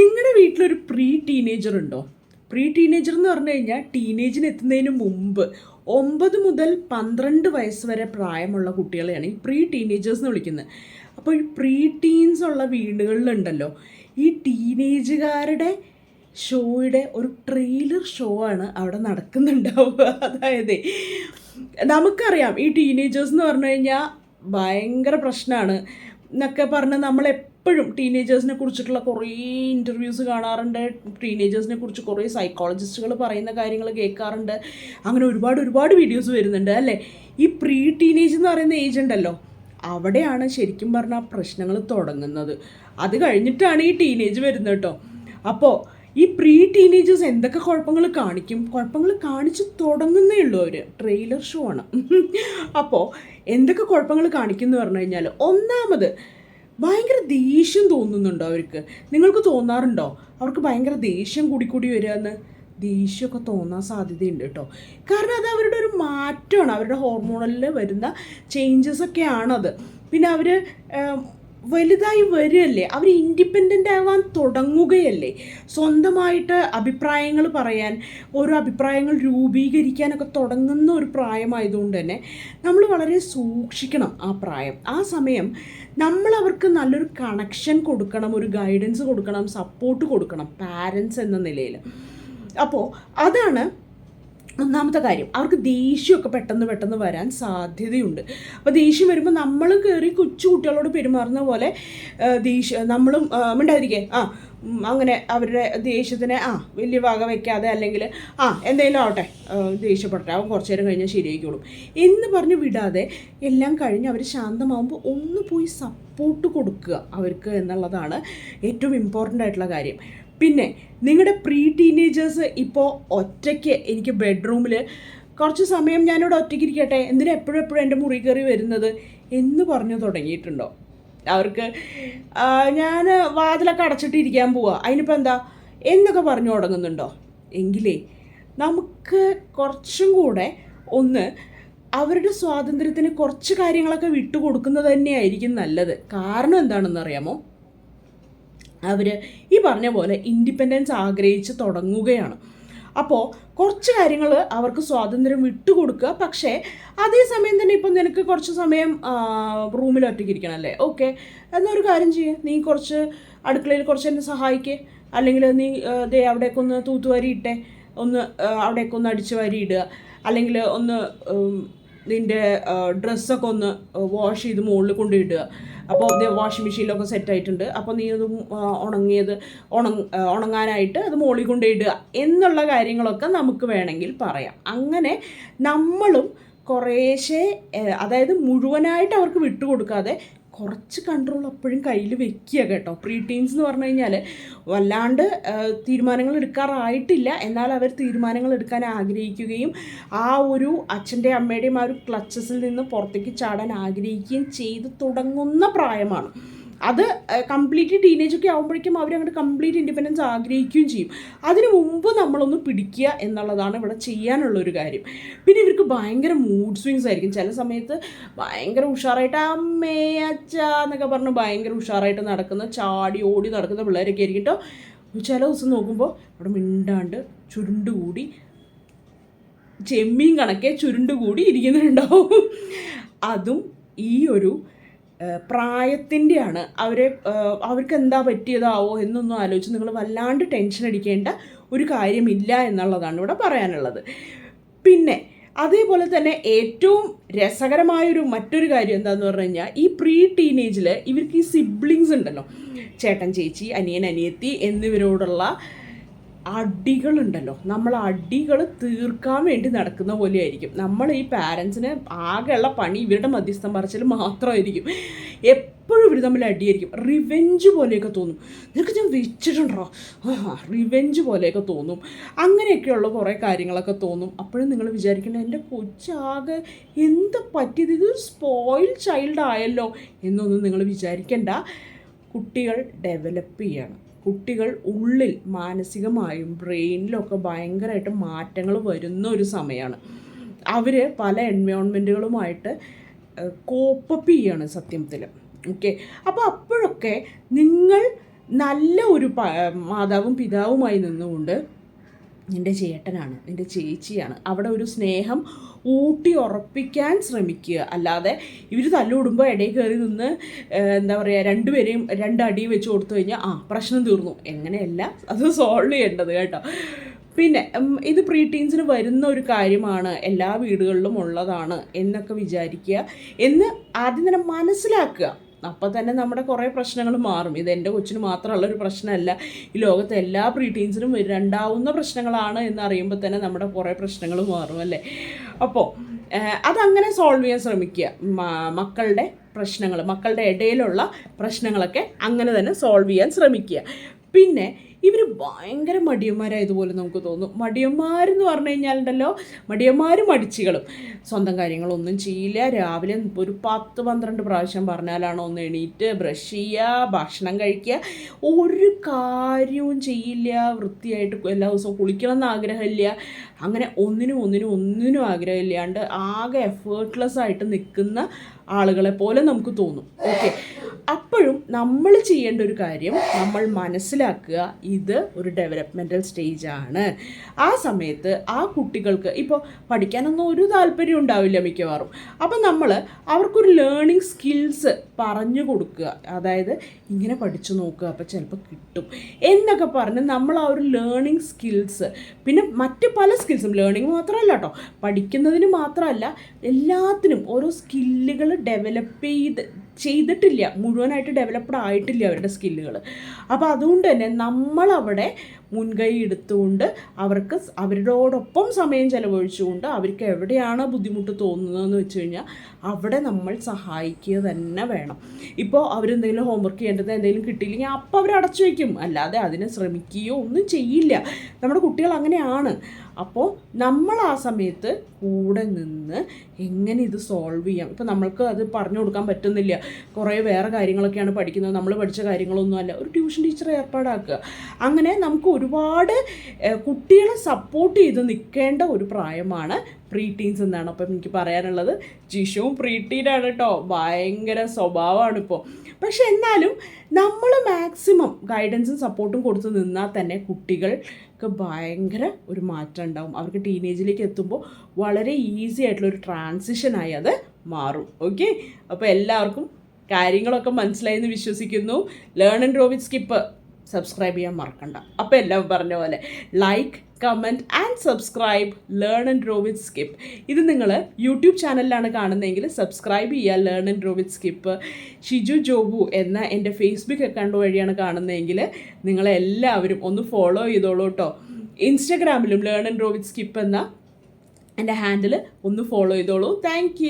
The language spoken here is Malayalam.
നിങ്ങളുടെ വീട്ടിലൊരു പ്രീ ടീനേജർ ഉണ്ടോ? പ്രീ ടീനേജർ എന്ന് പറഞ്ഞു കഴിഞ്ഞാൽ ടീനേജിന് എത്തുന്നതിന് മുമ്പ് ഒമ്പത് മുതൽ പന്ത്രണ്ട് വയസ്സ് വരെ പ്രായമുള്ള കുട്ടികളെയാണ് ഈ പ്രീ ടീനേജേഴ്സ് എന്ന് വിളിക്കുന്നത്. അപ്പോൾ ഈ പ്രീ ടീൻസ് ഉള്ള വീടുകളിലുണ്ടല്ലോ ഈ ടീനേജുകാരുടെ ഷോയുടെ ഒരു ട്രെയിലർ ഷോ ആണ് അവിടെ നടക്കുന്നുണ്ടാവുക. അതായത് നമുക്കറിയാം ഈ ടീനേജേഴ്സ് എന്ന് പറഞ്ഞു കഴിഞ്ഞാൽ ഭയങ്കര പ്രശ്നമാണ്. എന്നൊക്കെ പറഞ്ഞ് നമ്മൾ എപ്പോഴും ടീനേജേഴ്സിനെ കുറിച്ചിട്ടുള്ള കുറേ ഇന്റർവ്യൂസ് കാണാറുണ്ട്. ടീനേജേഴ്സിനെ കുറിച്ച് കുറേ സൈക്കോളജിസ്റ്റുകൾ പറയുന്ന കാര്യങ്ങൾ കേൾക്കാറുണ്ട്. അങ്ങനെ ഒരുപാട് ഒരുപാട് വീഡിയോസ് വരുന്നുണ്ട് അല്ലേ? ഈ പ്രീ ടീനേജ് എന്ന് പറയുന്ന ഏജ് ഉണ്ടല്ലോ. അവിടെയാണ് ശരിക്കും പറഞ്ഞാൽ പ്രശ്നങ്ങൾ തുടങ്ങുന്നത്. അത് കഴിഞ്ഞിട്ടാണ് ഈ ടീനേജ് വരുന്നത് കേട്ടോ. അപ്പോൾ ഈ പ്രീ ടീനേജേഴ്സ് എന്തൊക്കെ കുഴപ്പങ്ങൾ കാണിക്കും? കുഴപ്പങ്ങൾ കാണിച്ച് തുടങ്ങുന്നേ ഉള്ളൂ അവർ ട്രെയിലർ ഷോ ആണ്. അപ്പോൾ എന്തൊക്കെ കുഴപ്പങ്ങൾ കാണിക്കുന്നു പറഞ്ഞു കഴിഞ്ഞാൽ ഒന്നാമത് ഭയങ്കര ദേഷ്യം തോന്നുന്നുണ്ടോ അവർക്ക്? നിങ്ങൾക്ക് തോന്നാറുണ്ടോ? അവർക്ക് ഭയങ്കര ദേഷ്യം കൂടി കൂടി വരികയെന്ന് ദേഷ്യമൊക്കെ തോന്നാൻ സാധ്യതയുണ്ട് കേട്ടോ. കാരണം അത് അവരുടെ ഒരു മാറ്റമാണ്. അവരുടെ ഹോർമോണലിൽ വരുന്ന ചേഞ്ചസ് ഒക്കെയാണത്. പിന്നെ അവർ വലുതായി വരികയല്ലേ? അവർ ഇൻഡിപെൻഡന്റ് ആവാൻ തുടങ്ങുകയല്ലേ? സ്വന്തമായിട്ട് അഭിപ്രായങ്ങൾ പറയാൻ ഓരോ അഭിപ്രായങ്ങൾ രൂപീകരിക്കാനൊക്കെ തുടങ്ങുന്ന ഒരു പ്രായമായതുകൊണ്ട് തന്നെ നമ്മൾ വളരെ സൂക്ഷിക്കണം ആ പ്രായം. ആ സമയം നമ്മൾ അവർക്ക് നല്ലൊരു കണക്ഷൻ കൊടുക്കണം ഒരു ഗൈഡൻസ് കൊടുക്കണം സപ്പോർട്ട് കൊടുക്കണം പാരൻസ് എന്ന നിലയിൽ. അപ്പോൾ അതാണ് ഒന്നാമത്തെ കാര്യം അവർക്ക് ദേഷ്യമൊക്കെ പെട്ടെന്ന് പെട്ടെന്ന് വരാൻ സാധ്യതയുണ്ട്. അപ്പോൾ ദേഷ്യം വരുമ്പോൾ നമ്മൾ കയറി കൊച്ചു കുട്ടികളോട് പെരുമാറുന്ന പോലെ ദേഷ്യം നമ്മളും മിണ്ടായിരിക്കേ ആ അങ്ങനെ അവരുടെ ദേഷ്യത്തിനെ ആ വലിയ വക വയ്ക്കാതെ അല്ലെങ്കിൽ ആ എന്തെങ്കിലും ആവട്ടെ ദേഷ്യപ്പെട്ടെ അവൻ കുറച്ച് നേരം കഴിഞ്ഞാൽ ശരിയായിക്കോളും. എന്ന് പറഞ്ഞ് വിടാതെ എല്ലാം കഴിഞ്ഞ് അവർ ശാന്തമാകുമ്പോൾ ഒന്ന് പോയി സപ്പോർട്ട് കൊടുക്കുക അവർക്ക് എന്നുള്ളതാണ് ഏറ്റവും ഇമ്പോർട്ടന്റ് ആയിട്ടുള്ള കാര്യം. പിന്നെ നിങ്ങളുടെ പ്രീ ടീനേജേഴ്സ് ഇപ്പോൾ ഒറ്റയ്ക്ക് എനിക്ക് ബെഡ്റൂമിൽ കുറച്ച് സമയം ഞാനിവിടെ ഒറ്റയ്ക്ക് ഇരിക്കട്ടെ എന്തിനാ എപ്പോഴും എപ്പോഴും എന്റെ മുറി കയറി വരുന്നത് എന്ന് പറഞ്ഞു തുടങ്ങിയിട്ടുണ്ടോ? അവർക്ക് ഞാൻ വാതിലൊക്കെ അടച്ചിട്ട് ഇരിക്കാൻ പോവാ. അതിനിപ്പോൾ എന്താ? എന്നൊക്കെ പറഞ്ഞു തുടങ്ങുന്നുണ്ടോ? എങ്കിലേ നമുക്ക് കുറച്ചും കൂടെ ഒന്ന് അവരുടെ സ്വാതന്ത്ര്യത്തിന് കുറച്ച് കാര്യങ്ങളൊക്കെ വിട്ടുകൊടുക്കുന്നത് തന്നെയായിരിക്കും നല്ലത്. കാരണം എന്താണെന്ന് അറിയാമോ അവർ ഈ പറഞ്ഞ പോലെ ഇൻഡിപെൻഡൻസ് ആഗ്രഹിച്ച് തുടങ്ങുകയാണ്. അപ്പോൾ കുറച്ച് കാര്യങ്ങൾ അവർക്ക് സ്വാതന്ത്ര്യം വിട്ടുകൊടുക്കുക. പക്ഷേ അതേ സമയം തന്നെ ഇപ്പം നിനക്ക് കുറച്ച് സമയം റൂമിൽ ഒറ്റയ്ക്ക് ഇരിക്കണം അല്ലേ? ഓക്കെ എന്നൊരു കാര്യം ചെയ്യുക നീ കുറച്ച് അടുക്കളയിൽ കുറച്ച് എന്നെ സഹായിക്കേ. അല്ലെങ്കിൽ നീ ദേ അവിടേക്കൊന്ന് തൂത്തുവാരി ഇട്ടേ. ഒന്ന് അവിടേക്ക് അവിടേക്കൊന്ന് അടിച്ചു വാരി ഇടുക. അല്ലെങ്കിൽ ഒന്ന് നിന്റെ ഡ്രസ്സൊക്കെ ഒന്ന് വാഷ് ചെയ്ത് മുകളിൽ കൊണ്ടിടുക അപ്പോൾ വാഷിംഗ് മെഷീനിലൊക്കെ സെറ്റ് ആയിട്ടുണ്ട്. അപ്പോൾ നീ അത് ഉണങ്ങിയത് ഉണങ് ഉണങ്ങാനായിട്ട് അത് മോളി കൊണ്ടിടുക എന്നുള്ള കാര്യങ്ങളൊക്കെ നമുക്ക് വേണമെങ്കിൽ പറയാം. അങ്ങനെ നമ്മളും കുറേശ്ശെ അതായത് മുഴുവനായിട്ട് അവർക്ക് വിട്ടുകൊടുക്കാതെ കുറച്ച് കൺട്രോൾ അപ്പോഴും കയ്യിൽ വെക്കുക കേട്ടോ. പ്രീ ടീൻസ് എന്ന് പറഞ്ഞു കഴിഞ്ഞാൽ വല്ലാണ്ട് തീരുമാനങ്ങൾ എടുക്കാറായിട്ടില്ല. എന്നാൽ അവർ തീരുമാനങ്ങൾ എടുക്കാൻ ആഗ്രഹിക്കുകയും ആ ഒരു അച്ഛന്റെ അമ്മയുടെയും ആ ഒരു ക്ലച്ചസിൽ നിന്ന് പുറത്തേക്ക് ചാടാൻ ആഗ്രഹിക്കുകയും ചെയ്തു തുടങ്ങുന്ന പ്രായമാണ്. അത് കംപ്ലീറ്റ്ലി ടീനേജ് ഒക്കെ ആകുമ്പോഴേക്കും അങ്ങോട്ട് കംപ്ലീറ്റ് ഇൻഡിപെൻഡൻസ് ആഗ്രഹിക്കുകയും ചെയ്യും. അതിനു മുമ്പ് നമ്മളൊന്ന് പിടിക്കുക എന്നുള്ളതാണ് ഇവിടെ ചെയ്യാനുള്ള ഒരു കാര്യം. പിന്നെ ഇവർക്ക് ഭയങ്കര മൂഡ് സ്വിങ്സ് ആയിരിക്കും. ചില സമയത്ത് ഭയങ്കര ഉഷാറായിട്ട് അമ്മേ അച്ഛ എന്നൊക്കെ പറഞ്ഞ് ഭയങ്കര ഉഷാറായിട്ട് നടക്കുന്ന ചാടി ഓടി നടക്കുന്ന പിള്ളേരൊക്കെ ആയിരിക്കും കേട്ടോ ചില ദിവസം നോക്കുമ്പോൾ അവിടെ മിണ്ടാണ്ട് ചുരുണ്ടുകൂടി ചെമ്മീൻ കണക്കെ ചുരുണ്ടുകൂടി ഇരിക്കുന്നുണ്ടാവും. അതും ഈ ഒരു പ്രായത്തിന്റെയാണ് അവരെ അവർക്ക് എന്താ പറ്റിയതാവോ എന്നൊന്നും ആലോചിച്ച് നിങ്ങൾ വല്ലാണ്ട് ടെൻഷൻ അടിക്കേണ്ട ഒരു കാര്യമില്ല എന്നുള്ളതാണ് ഇവിടെ പറയാനുള്ളത്. പിന്നെ അതേപോലെ തന്നെ ഏറ്റവും രസകരമായൊരു മറ്റൊരു കാര്യം എന്താന്ന് പറഞ്ഞു കഴിഞ്ഞാൽ ഈ പ്രീ ടീനേജിൽ ഇവർക്ക് ഈ സിബ്ലിങ്സ് ഉണ്ടല്ലോ. ചേട്ടൻ ചേച്ചി അനിയൻ അനിയത്തി എന്നിവരോടുള്ള അടികളുണ്ടല്ലോ. നമ്മൾ അടികൾ തീർക്കാൻ വേണ്ടി നടക്കുന്ന പോലെ ആയിരിക്കും നമ്മൾ ഈ പാരൻസിന് ആകെയുള്ള പണി ഇവരുടെ മധ്യസ്ഥം പറച്ചിൽ മാത്രമായിരിക്കും. എപ്പോഴും ഇവർ തമ്മിൽ അടിയായിരിക്കും. റിവെഞ്ച് പോലെയൊക്കെ തോന്നും. നിനക്ക് ഞാൻ വെച്ചിട്ടുണ്ടോ? റിവെഞ്ച് പോലെയൊക്കെ തോന്നും. അങ്ങനെയൊക്കെയുള്ള കുറേ കാര്യങ്ങളൊക്കെ തോന്നും. അപ്പോഴും നിങ്ങൾ വിചാരിക്കണം എന്റെ കൊച്ചാകെ എന്ത് പറ്റിയത്? ഇത് സ്പോയിൽ ചൈൽഡ് ആയല്ലോ. എന്നൊന്നും നിങ്ങൾ വിചാരിക്കേണ്ട. കുട്ടികൾ ഡെവലപ്പ് ചെയ്യണം. കുട്ടികൾ ഉള്ളിൽ മാനസികമായും ബ്രെയിനിലൊക്കെ ഭയങ്കരമായിട്ട് മാറ്റങ്ങൾ വരുന്ന ഒരു സമയമാണ് അവർ പല എൻവയോൺമെന്റുകളുമായിട്ട് കോപ്പപ്പ് ചെയ്യാണ് സത്യത്തിൽ ഓക്കെ? അപ്പോൾ അപ്പോഴൊക്കെ നിങ്ങൾ നല്ല ഒരു മാതാവും പിതാവുമായി നിന്നുകൊണ്ട് നിന്റെ ചേട്ടനാണ് നിന്റെ ചേച്ചിയാണ്. അവിടെ ഒരു സ്നേഹം ഊട്ടി ഉറപ്പിക്കാൻ ശ്രമിക്കുക. അല്ലാതെ ഇവർ തല്ലുകൂടുമ്പോൾ ഇടയിൽ കയറി നിന്ന് എന്താ പറയുക രണ്ടുപേരെയും രണ്ടടി വെച്ച് കൊടുത്തു കഴിഞ്ഞാൽ ആ പ്രശ്നം തീർന്നു. എങ്ങനെയല്ല അത് സോൾവ് ചെയ്യേണ്ടത് കേട്ടോ. പിന്നെ ഇത് പ്രീ ടീൻസിന് വരുന്ന ഒരു കാര്യമാണ് എല്ലാ വീടുകളിലും ഉള്ളതാണ് എന്നൊക്കെ വിചാരിക്കുക. എന്ന് ആദ്യം തന്നെ മനസ്സിലാക്കുക. അപ്പോൾ തന്നെ നമ്മുടെ കുറേ പ്രശ്നങ്ങൾ മാറും. ഇത് എന്റെ കൊച്ചിന് മാത്രമുള്ള ഒരു പ്രശ്നമല്ല. ഈ ലോകത്തെ എല്ലാ പ്രീ ടീൻസിനും രണ്ടാവുന്ന പ്രശ്നങ്ങളാണ് എന്ന് അറിയുമ്പോൾ തന്നെ നമ്മുടെ കുറേ പ്രശ്നങ്ങൾ മാറും അല്ലേ? അപ്പോൾ അതങ്ങനെ സോൾവ് ചെയ്യാൻ ശ്രമിക്കുക. മക്കളുടെ പ്രശ്നങ്ങൾ മക്കളുടെ ഇടയിലുള്ള പ്രശ്നങ്ങളൊക്കെ അങ്ങനെ തന്നെ സോൾവ് ചെയ്യാൻ ശ്രമിക്കുക. പിന്നെ ഇവർ ഭയങ്കര മടിയന്മാരായതുപോലെ നമുക്ക് തോന്നും മടിയന്മാരെന്ന് പറഞ്ഞു കഴിഞ്ഞാലുണ്ടല്ലോ മടിയന്മാരും മടിച്ചികളും. സ്വന്തം കാര്യങ്ങളൊന്നും ചെയ്യില്ല. രാവിലെ ഒരു പത്ത് പന്ത്രണ്ട് പ്രാവശ്യം പറഞ്ഞാലാണ് ഒന്ന് എണീറ്റ് ബ്രഷ് ചെയ്യുക ഭക്ഷണം കഴിക്കുക. ഒരു കാര്യവും ചെയ്യില്ല. വൃത്തിയായിട്ട് എല്ലാ ദിവസവും കുളിക്കണം എന്ന് ആഗ്രഹമില്ല. അങ്ങനെ ഒന്നിനും ഒന്നിനും ഒന്നിനും ആഗ്രഹമില്ലാണ്ട് ആകെ എഫേർട്ട്ലെസ് ആയിട്ട് നിൽക്കുന്ന ആളുകളെ പോലെ നമുക്ക് തോന്നും. ഓക്കെ അപ്പോഴും നമ്മൾ ചെയ്യേണ്ട ഒരു കാര്യം നമ്മൾ മനസ്സിലാക്കുക ഇത് ഒരു ഡെവലപ്മെന്റൽ സ്റ്റേജാണ് ആ സമയത്ത് ആ കുട്ടികൾക്ക് ഇപ്പോൾ പഠിക്കാനൊന്നും ഒരു താല്പര്യം ഉണ്ടാവില്ല മിക്കവാറും. അപ്പം നമ്മൾ അവർക്കൊരു ലേണിംഗ് സ്കിൽസ് പറഞ്ഞു കൊടുക്കുക. അതായത് ഇങ്ങനെ പഠിച്ചു നോക്കുക അപ്പോൾ ചിലപ്പോൾ കിട്ടും എന്നൊക്കെ പറഞ്ഞ് നമ്മൾ ആ ഒരു ലേണിംഗ് സ്കിൽസ് പിന്നെ മറ്റ് പല സ്കിൽസും ലേണിംഗ് മാത്രമല്ല കേട്ടോ പഠിക്കുന്നതിന് മാത്രമല്ല എല്ലാത്തിനും ഓരോ സ്കില്ലുകൾ ഡെവലപ്പ് ചെയ്ത് ചെയ്തിട്ടില്ല. മുഴുവനായിട്ട് ഡെവലപ്ഡ് ആയിട്ടില്ല അവരുടെ സ്കില്ലുകൾ അപ്പോൾ അതുകൊണ്ട് തന്നെ നമ്മളവിടെ മുൻകൈ എടുത്തുകൊണ്ട് അവർക്ക് അവരോടൊപ്പം സമയം ചെലവഴിച്ചുകൊണ്ട് അവർക്ക് എവിടെയാണ് ബുദ്ധിമുട്ട് തോന്നുന്നതെന്ന് വെച്ച് കഴിഞ്ഞാൽ അവിടെ നമ്മൾ സഹായിക്കുക തന്നെ വേണം. ഇപ്പോൾ അവരെന്തെങ്കിലും ഹോംവർക്ക് ചെയ്യേണ്ടത് എന്തെങ്കിലും കിട്ടിയില്ലെങ്കിൽ അപ്പോൾ അവർ അടച്ചു വയ്ക്കും. അല്ലാതെ അതിനെ ശ്രമിക്കുകയോ ഒന്നും ചെയ്യില്ല. നമ്മുടെ കുട്ടികൾ അങ്ങനെയാണ്. അപ്പോൾ നമ്മൾ ആ സമയത്ത് കൂടെ നിന്ന് എങ്ങനെ ഇത് സോൾവ് ചെയ്യാം? ഇപ്പം നമ്മൾക്ക് അത് പറഞ്ഞു കൊടുക്കാൻ പറ്റുന്നില്ല. കുറേ വേറെ കാര്യങ്ങളൊക്കെയാണ് പഠിക്കുന്നത്. നമ്മൾ പഠിച്ച കാര്യങ്ങളൊന്നുമല്ല ഒരു ട്യൂഷൻ ടീച്ചറെ ഏർപ്പാടാക്കുക. അങ്ങനെ നമുക്ക് ഒരുപാട് കുട്ടികളെ സപ്പോർട്ട് ചെയ്ത് നിൽക്കേണ്ട ഒരു പ്രായമാണ് പ്രീ ടീൻസ് എന്നാണ്. അപ്പം എനിക്ക് പറയാനുള്ളത് ജിഷുവും പ്രീ ടീനാണ് കേട്ടോ ഭയങ്കര സ്വഭാവമാണ് ഇപ്പോൾ പക്ഷെ എന്നാലും നമ്മൾ മാക്സിമം ഗൈഡൻസും സപ്പോർട്ടും കൊടുത്ത് നിന്നാൽ തന്നെ കുട്ടികൾക്ക് ഭയങ്കര ഒരു മാറ്റം ഉണ്ടാവും. അവർക്ക് ടീനേജിലേക്ക് എത്തുമ്പോൾ വളരെ ഈസി ആയിട്ടുള്ള ഒരു ട്രാൻസിഷനായി അത് മാറും. ഓക്കെ അപ്പോൾ എല്ലാവർക്കും കാര്യങ്ങളൊക്കെ മനസ്സിലായി എന്ന് വിശ്വസിക്കുന്നു. Learn and with skip subscribe ചെയ്യാൻ മറക്കണ്ട. അപ്പോൾ എല്ലാം പറഞ്ഞ പോലെ like comment and subscribe learn and draw with skip ഇത് നിങ്ങൾ യൂട്യൂബ് ചാനലിലാണ് കാണുന്നതെങ്കിൽ സബ്സ്ക്രൈബ് ചെയ്യുക. Learn and draw with skip Shiju Jobu എന്ന എന്റെ ഫേസ്ബുക്ക് അക്കൗണ്ട് വഴിയാണ് കാണുന്നതെങ്കിൽ നിങ്ങളെല്ലാവരും ഒന്ന് ഫോളോ ചെയ്തോളൂ കേട്ടോ ഇൻസ്റ്റഗ്രാമിലും learn and draw with skip എന്ന എന്റെ ഹാൻഡിൽ ഒന്ന് ഫോളോ ചെയ്തോളൂ. താങ്ക്